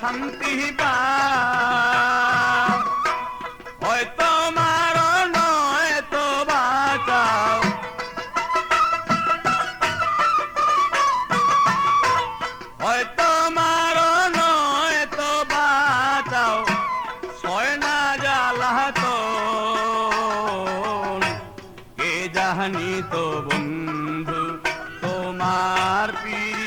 শান্তি পাও হয়তো মারো, নয় তো বাঁচাও। হয়তো মারো, নয় তো বাঁচাও। ছয় না জ্বালা তো। কে জাহানি তো বন্ধু, তোমার প্রীতি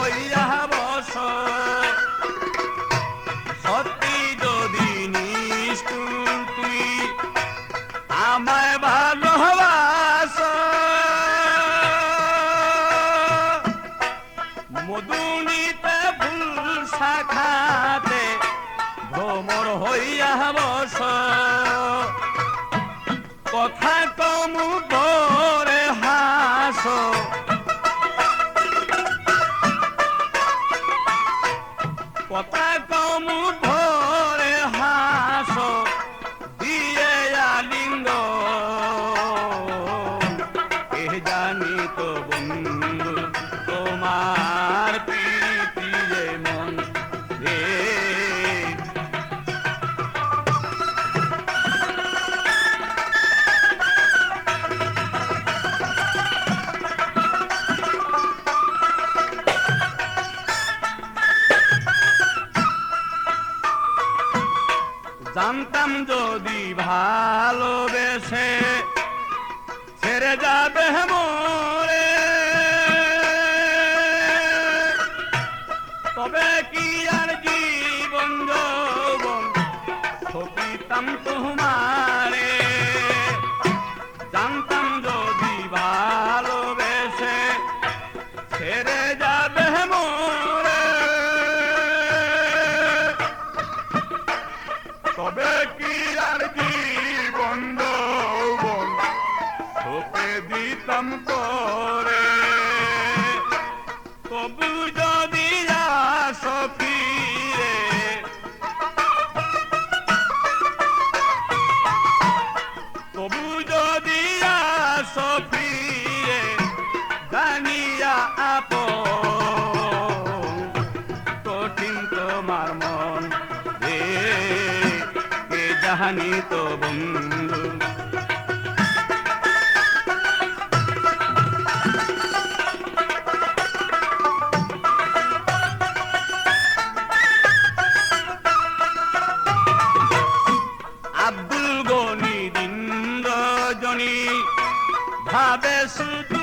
হইয়া বস। সত্যি যদি নিষ্ঠুর তুমি আমায় ভালোবাসো। মধুনিতে ফুল শাখাতে ভ্রমর হইয়া বস। কথা কমু ধরে হাস। কথা কমু ধরে হাস দিয়ে আলিঙ্গ এ জানি তো জানতাম যদি ভালোবেসে ছেড়ে যাবে মরে। তবে কি আর জীবন যৌবন সপিতাম তোমারে দিতাম করে তবু যদি আস ফিরে। তবু যদি আস ফিরে, জানিয়া আপন কঠিন তোমার মন রে। জাহানি তো বন্ধু ভাবে শুধু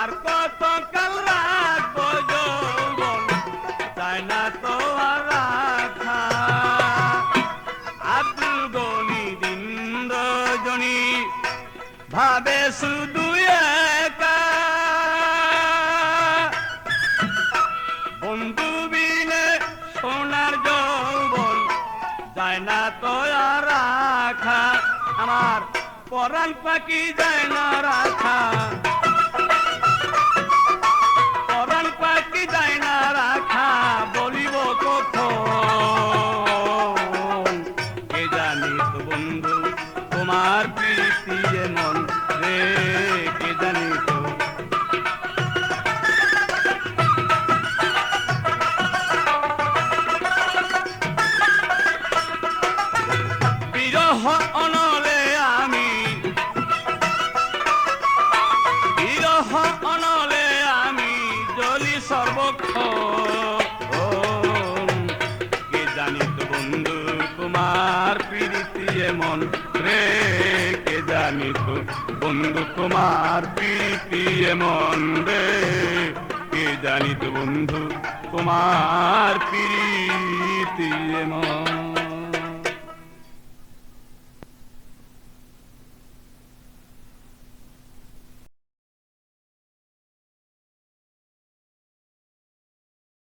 আর কত কাল রাখব যৌবন তাই না তো আর রাখা আব্দুল গনি দিন রজনী ভাবে শুধু যায় না তো রাখা। আমার পরাণ পাখি যায় না রাখা। আমি। জলি সর্বক্ষ কে জানি তো বন্ধু এমন? বন্ধু, তোমার প্রীতি এমন? রে, কে জানি তো বন্ধু, তোমার প্রীতি এমন?